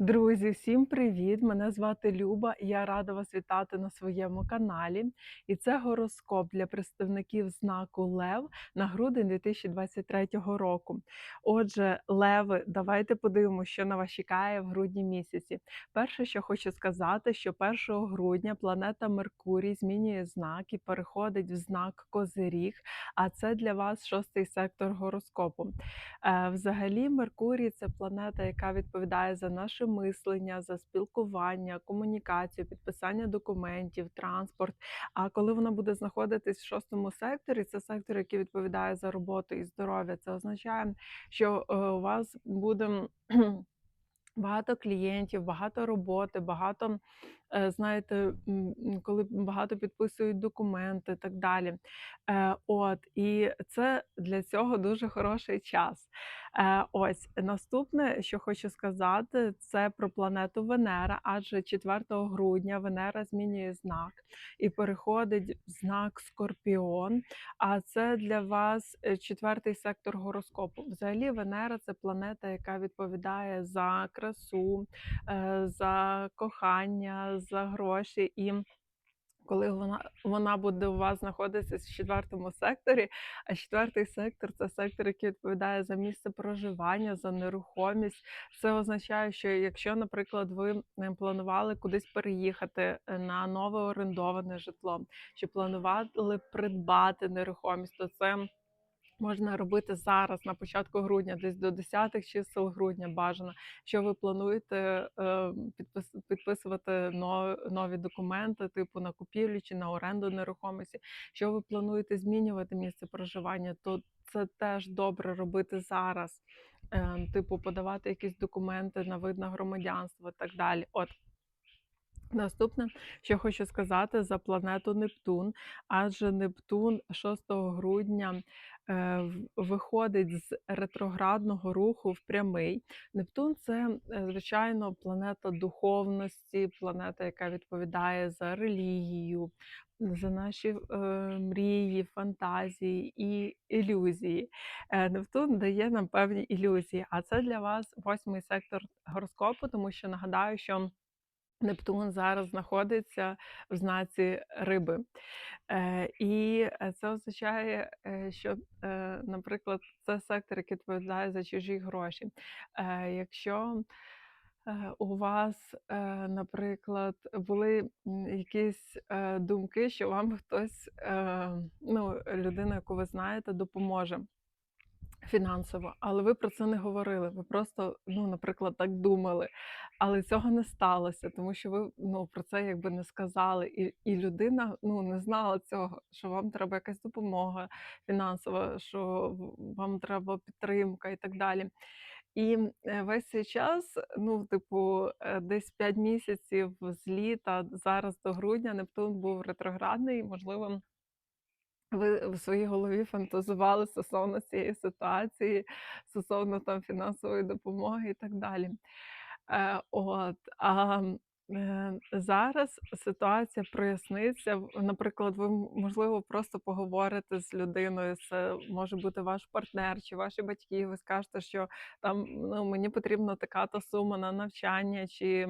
Друзі, всім привіт! Мене звати Люба, і я рада вас вітати на своєму каналі. І це гороскоп для представників знаку Лев на грудень 2023 року. Отже, Леви, давайте подивимося, що на вас чекає в грудні місяці. Перше, що хочу сказати, що 1 грудня планета Меркурій змінює знак і переходить в знак Козиріг, а це для вас шостий сектор гороскопу. Е, Взагалі, Меркурій це планета, яка відповідає за наше мислення, за спілкування, комунікацію, підписання документів, транспорт. А коли вона буде знаходитись в шостому секторі, це сектор, який відповідає за роботу і здоров'я. Це означає, що е, у вас буде Багато клієнтів, багато роботи, багато, знаєте, м, м, коли багато підписують документи, так далі. Е, от, і це для цього дуже хороший час. Е, ось наступне, що хочу сказати, це про планету Венера, адже 4 грудня Венера змінює знак і переходить в знак Скорпіон. А це для вас е, четвертий сектор гороскопу. Взагалі, Венера це планета, яка відповідає за красу, е, за кохання, за гроші. І коли вона вона буде у вас знаходитися в четвертому секторі, а четвертий сектор це сектор, який відповідає за місце проживання, за нерухомість. Це означає, що якщо, наприклад, ви е, планували кудись переїхати е, на нове орендоване житло, чи планували придбати нерухомість, то це Можна робити зараз, на початку грудня, десь до 10 чисел грудня бажано, що ви плануєте е, підпис, підписувати но- нові документи, типу на купівлю чи на оренду нерухомості. Що ви плануєте змінювати місце проживання, то це теж добре робити зараз. Е, типу, подавати якісь документи на вид на громадянство і так далі. От. Наступне, що хочу сказати за планету Нептун, адже Нептун 6 грудня е, виходить з ретроградного руху в прямий. Нептун це, е, звичайно, планета духовності, планета, яка відповідає за релігію, за наші е, мрії, фантазії і ілюзії. Нептун дає нам певні ілюзії, а це для вас восьмий сектор гороскопу, тому що нагадаю, що. Нептун зараз знаходиться в знаці риби. Е, і е, це означає, е, що, наприклад, це сектор, який відповідає за чужі гроші. Якщо у вас, наприклад, були якісь думки, що вам хтось, ну, людина, яку ви знаєте, допоможе. Фінансово, але ви про це не говорили. Ви просто, ну, наприклад, так думали, але цього не сталося, тому що ви ну, про це якби не сказали. І, і людина ну, не знала цього, що вам треба якась допомога фінансова, що вам треба підтримка і так далі. І е, весь цей час, ну, типу, е, десь 5 місяців з літа, зараз до грудня Нептун був ретроградний, можливо. Ви в своїй голові фантазували стосовно цієї ситуації, стосовно там фінансової допомоги і так далі. Е, от, а, е, зараз ситуація проясниться. Наприклад, ви, можливо, просто поговорите з людиною, це може бути ваш партнер чи ваші батьки. Ви скажете, що там, ну, мені потрібна така-то сума на навчання, чи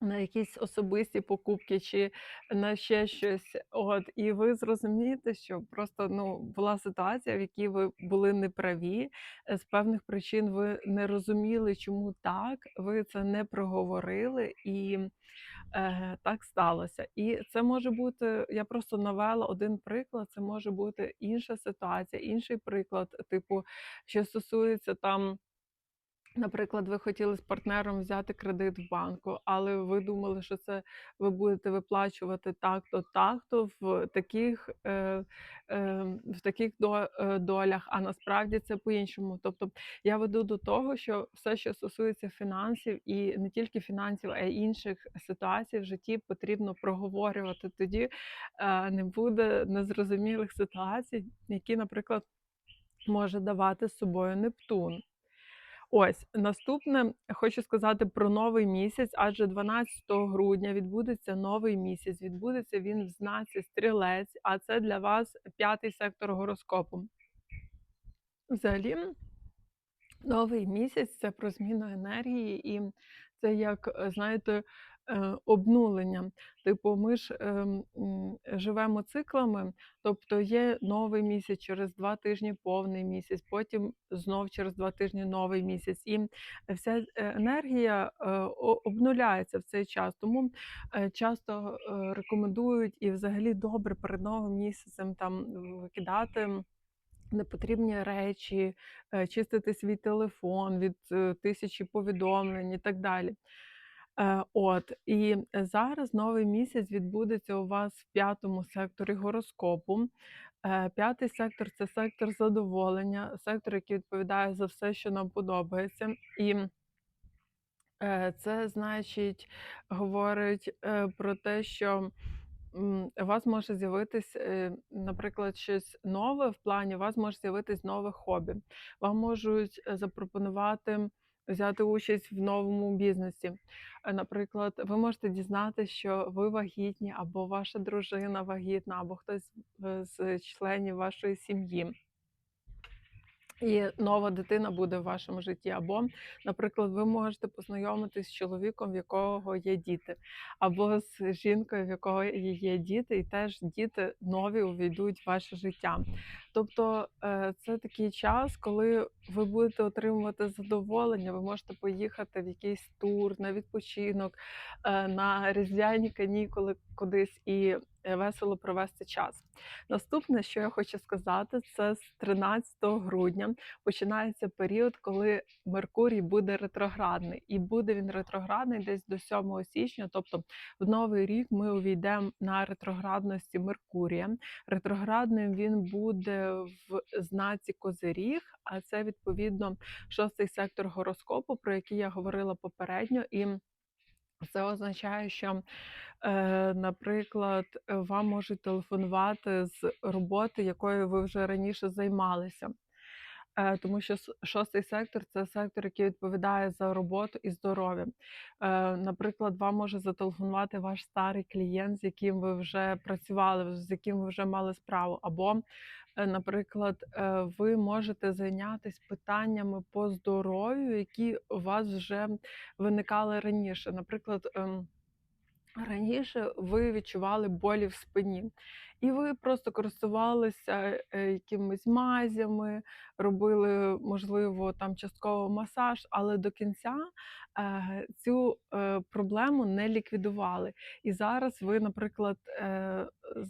на якісь особисті покупки чи на ще щось. От, і ви зрозумієте, що просто ну була ситуація, в якій ви були неправі. е, З певних причин ви не розуміли, чому так. Ви це не проговорили, і е, так сталося. І це може бути. Я просто навела один приклад. Це може бути інша ситуація, інший приклад, типу, що стосується там. Наприклад, ви хотіли з партнером взяти кредит в банку, але ви думали, що це ви будете виплачувати так-то, так-то в таких, е, е, в таких е, долях, а насправді це по-іншому. Тобто я веду до того, що все, що стосується фінансів, і не тільки фінансів, а й інших ситуацій в житті потрібно проговорювати. Тоді е, не буде незрозумілих ситуацій, які, наприклад, може давати з собою Нептун. Ось наступне хочу сказати про новий місяць, адже 12 грудня відбудеться новий місяць. Відбудеться він в знаці стрілець, а це для вас п'ятий сектор гороскопу. Взагалі, Новий місяць це про зміну енергії, і це як, знаєте, е, обнулення. Типу, ми ж, ем, живемо циклами, тобто є новий місяць, через 2 тижні повний місяць, потім знов через 2 тижні новий місяць. І вся енергія е, обнуляється в цей час. Тому е, часто рекомендують і взагалі добре перед новим місяцем там викидати непотрібні речі, чистити свій телефон від тисячі повідомлень і так далі. Е, От і зараз новий місяць відбудеться у вас в п'ятому секторі гороскопу. Е, П'ятий сектор це сектор задоволення, сектор, який відповідає за все, що нам подобається. І Е, це значить, говорить, про те, що, у вас може з'явитись, наприклад, щось нове в плані, у вас може з'явитись нове хобі. Вам можуть, запропонувати взяти участь в новому бізнесі. Е, наприклад, ви можете дізнатися, що ви вагітні, або ваша дружина вагітна, або хтось, з членів вашої сім'ї. І нова дитина буде в вашому житті. Або, наприклад, ви можете познайомитись з чоловіком, в якого є діти, або з жінкою, в якої є діти, і теж діти нові увійдуть в ваше життя. Тобто е, це такий час, коли ви будете отримувати задоволення, ви можете поїхати в якийсь тур, на відпочинок, е, на різдвяні канікули кудись і весело провести час. Наступне, що я хочу сказати, це з 13 грудня починається період, коли Меркурій буде ретроградний, і буде він ретроградний десь до 7 січня. Тобто, в новий рік ми увійдемо на ретроградності Меркурія. Ретроградним він буде в знаці Козиріг, а це відповідно шостий сектор гороскопу, про який я говорила попередньо. І це означає, що, е, наприклад, вам можуть телефонувати з роботи, якою ви вже раніше займалися. Е, тому що шостий сектор це сектор, який відповідає за роботу і здоров'я. Е, наприклад, вам може зателефонувати ваш старий клієнт, з яким ви вже працювали, з яким ви вже мали справу. Або, е, наприклад, ви можете зайнятися питаннями по здоров'ю, які у вас вже виникали раніше. Наприклад, ем Раніше ви відчували болі в спині, і ви просто користувалися, е, якимись мазями, робили, можливо, там частково масаж, але до кінця, е, цю, е, проблему не ліквідували. І зараз ви, наприклад,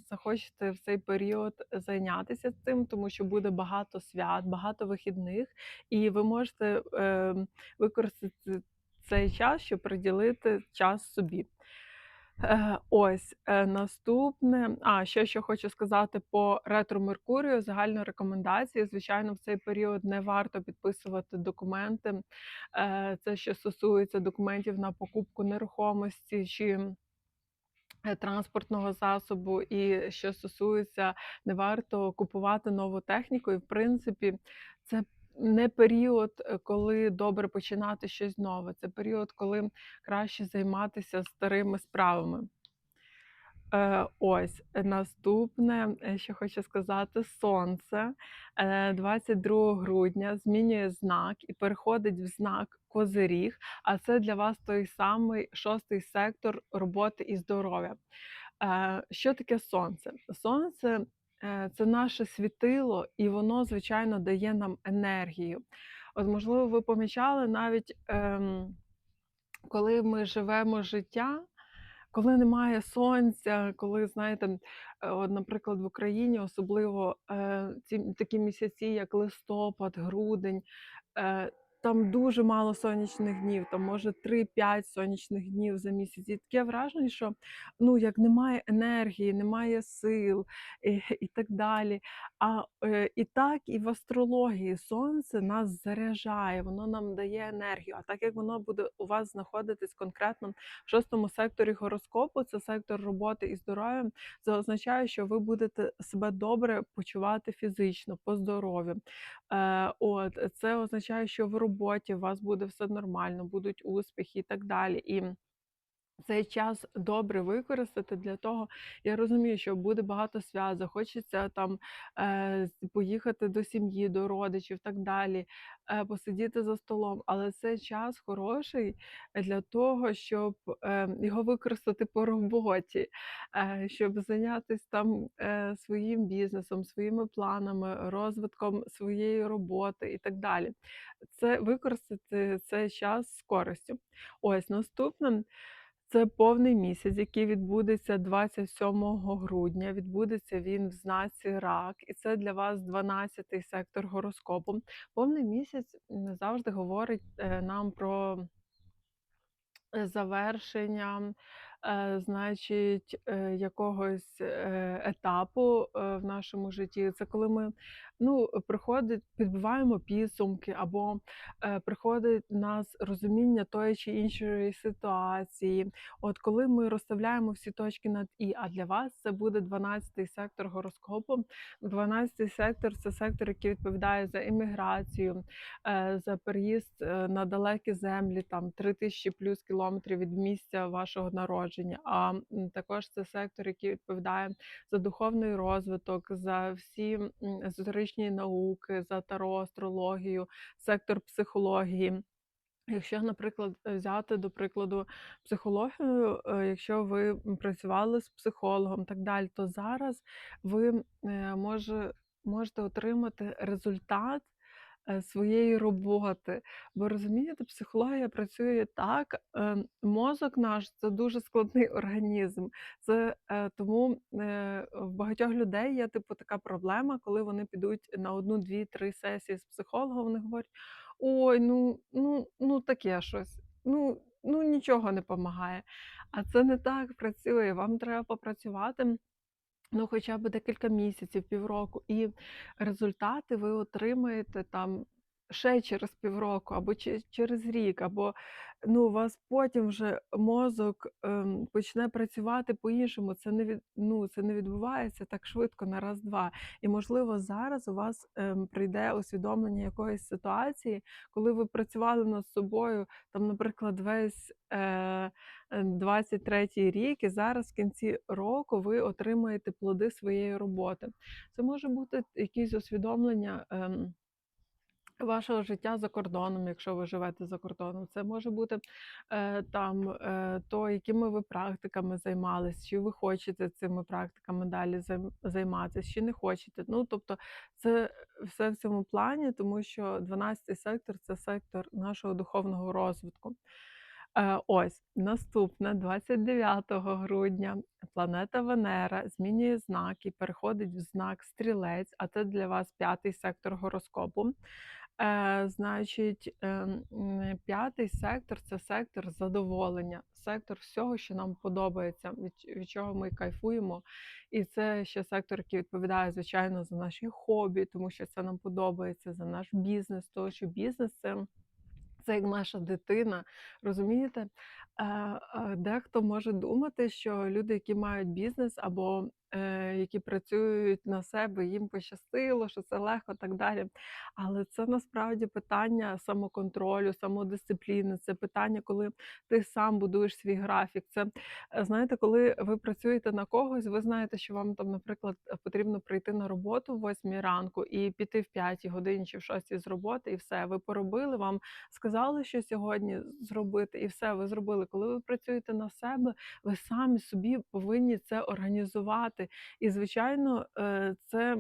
захочете в цей період зайнятися цим, тому що буде багато свят, багато вихідних, і ви можете, ем, використати цей час, щоб приділити час собі. Е, ось, е, наступне. А, ще що хочу сказати по ретро Меркурію. Загальна рекомендація. Звичайно, в цей період не варто підписувати документи. Е, це що стосується документів на покупку нерухомості чи транспортного засобу. І що стосується, не варто купувати нову техніку. І в принципі, це не період, е, коли добре починати щось нове. Це період, коли краще займатися старими справами. Е, ось е, наступне, що хочу сказати, сонце е, 22 грудня змінює знак і переходить в знак Козиріг, а це для вас той самий шостий сектор роботи і здоров'я. Що таке сонце? Сонце це наше світило, і воно, звичайно, дає нам енергію. От, можливо, ви помічали навіть, ем, коли ми живемо життя. Коли немає сонця, коли, знаєте, е, от, наприклад, в Україні особливо е, ці такі місяці, як листопад, грудень, е, там дуже мало сонячних днів, там може 3-5 сонячних днів за місяць. І таке враження, що ну як немає енергії, немає сил і, і так далі. А е, і так, і в астрології сонце нас заряджає, воно нам дає енергію. А так як воно буде у вас знаходитись конкретно в шостому секторі гороскопу, це сектор роботи і здоров'я, це означає, що ви будете себе добре почувати фізично, по здоров'ю. Е, от, це означає, що в роботі у вас буде все нормально, будуть успіхи і так далі. І Цей час добре використати для того я розумію, що буде багато свят, захочеться там, е, поїхати до сім'ї, до родичів, так далі, е, посидіти за столом, але це час хороший для того, щоб, е, його використати по роботі, щоб зайнятись там, своїм бізнесом, своїми планами, розвитком своєї роботи і так далі. Це використати цей час з користю. Ось наступне це повний місяць, який відбудеться 27 грудня. Відбудеться він в знаці Рак, і це для вас 12-й сектор гороскопу. Повний місяць не завжди говорить е, нам про е, завершення, значить, е, якогось е, етапу е, в нашому житті. Це коли ми ну, приходить, підбиваємо підсумки, або е, приходить нас розуміння тої чи іншої ситуації. От коли ми розставляємо всі точки над І, а для вас це буде 12-й сектор гороскопу. 12-й сектор це сектор, який відповідає за імміграцію, е, за переїзд е, на далекі землі, там 3000 плюс кілометрів від місця вашого народження. А також це сектор, який відповідає за духовний розвиток, за всі езотеричні науки, за таро, астрологію, сектор психології. Якщо, наприклад, взяти до прикладу психологію, е, якщо ви працювали з психологом, так далі, то зараз ви е, може, можете отримати результат своєї роботи. Бо розумієте, психологія працює так, е, мозок наш це дуже складний організм. Це е, тому е, в багатьох людей є типу така проблема, коли вони підуть на одну, дві, три сесії з психологом, вони говорять. Ой, ну ну ну таке щось. Ну ну нічого не помагає. А це не так працює. Вам треба попрацювати Ну, хоча б декілька місяців, півроку, і результати ви отримаєте там ще через півроку, або че через рік, або ну, у вас потім вже мозок, ем, почне працювати по-іншому. Це не від ну, це не відбувається так швидко на раз-два. І, можливо, зараз у вас, ем, прийде усвідомлення якоїсь ситуації, коли ви працювали над собою, там, наприклад, весь, е, е, 23 рік, і зараз в кінці року ви отримаєте плоди своєї роботи. Це може бути якісь усвідомлення. Ем, Вашого життя за кордоном, якщо ви живете за кордоном, це може бути е, там е, то, якими ви практиками займались, чи ви хочете цими практиками далі займатися, чи не хочете. Ну тобто, це все в цьому плані, тому що 12-й сектор це сектор нашого духовного розвитку. Е, ось наступне, 29 грудня, планета Венера змінює знак і переходить в знак Стрілець, а це для вас п'ятий сектор гороскопу. Е, значить, ем, п'ятий сектор це сектор задоволення, сектор всього, що нам подобається, від, від чого ми кайфуємо. І це ще сектор, який відповідає, звичайно, за наші хобі, тому що це нам подобається, за наш бізнес, тому що бізнес це. Це як наша дитина, розумієте? Е, е, дехто може думати, що люди, які мають бізнес або е, які працюють на себе, їм пощастило, що це легко, так далі. Але це насправді питання самоконтролю, самодисципліни. Це питання, коли ти сам будуєш свій графік. Це е, знаєте, коли ви працюєте на когось, ви знаєте, що вам там, наприклад, потрібно прийти на роботу в 8 ранку і піти в 5 годині чи в 6 з роботи, і все. Ви поробили вам сказали, що сьогодні зробити, і все ви зробили. Коли ви працюєте на себе, ви самі собі повинні це організувати. І, звичайно, е, це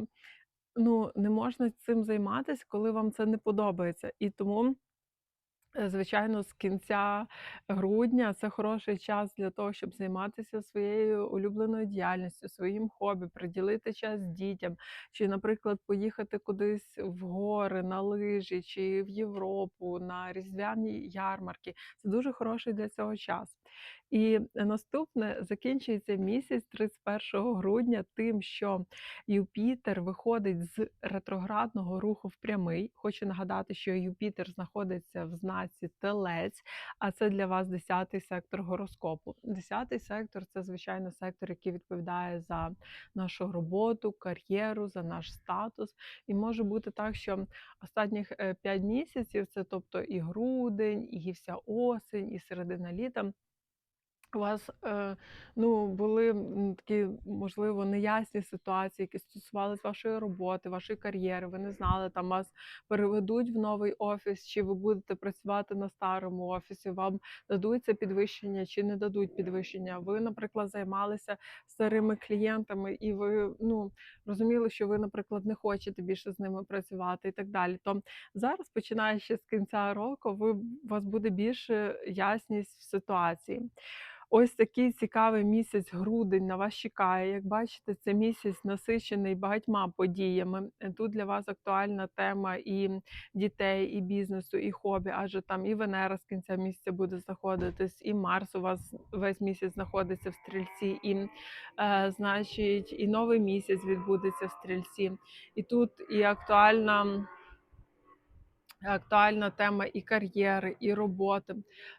ну, не можна цим займатися, коли вам це не подобається. І тому. Е, Звичайно, з кінця грудня це хороший час для того, щоб займатися своєю улюбленою діяльністю, своїм хобі, приділити час дітям, чи, наприклад, поїхати кудись в гори, на лижі, чи в Європу, на різдвяні ярмарки. Це дуже хороший для цього час. І наступне закінчується місяць 31 грудня тим, що Юпітер виходить з ретроградного руху в прямий. Хочу нагадати, що Юпітер знаходиться в знаці Телець, а це для вас 10-й сектор гороскопу. 10-й сектор це звичайно сектор, який відповідає за нашу роботу, кар'єру, за наш статус. І може бути так, що останніх 5 місяців це тобто і грудень, і вся осень, і середина літа. У вас, е, ну, були, такі, можливо, неясні ситуації, які стосувались вашої роботи, вашої кар'єри. Ви не знали, там вас переведуть в новий офіс, чи ви будете працювати на старому офісі, вам дадуть це підвищення чи не дадуть підвищення. Ви, наприклад, займалися старими клієнтами, і ви, ну, розуміли, що ви, наприклад, не хочете більше з ними працювати і так далі. То зараз, починаючи з кінця року, ви у вас буде більше ясність в ситуації. Ось такий цікавий місяць грудень на вас чекає. Як бачите, це місяць насичений багатьма подіями. Тут для вас актуальна тема і дітей, і бізнесу, і хобі, адже там і Венера з кінця місяця буде знаходитись, і Марс у вас весь місяць знаходиться в стрільці, і е, значить, і новий місяць відбудеться в стрільці. І тут і актуальна. Актуальна тема і кар'єри, і роботи.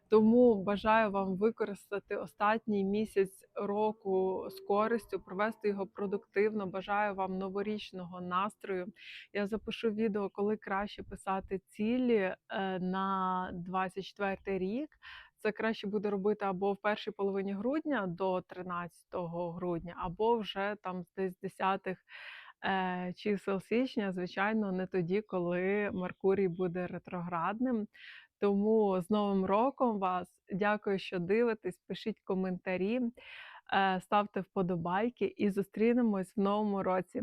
Тому бажаю вам використати останній місяць року з користю, провести його продуктивно. Бажаю вам новорічного настрою. Я запишу відео, коли краще писати цілі е, на 24 рік. Це краще буде робити або в першій половині грудня до 13 грудня, або вже там десь з 10 е, чисел січня, звичайно, не тоді, коли Меркурій буде ретроградним. Тому з Новим роком вас! Дякую, що дивитесь. Пишіть коментарі, е, ставте вподобайки і зустрінемось в новому році.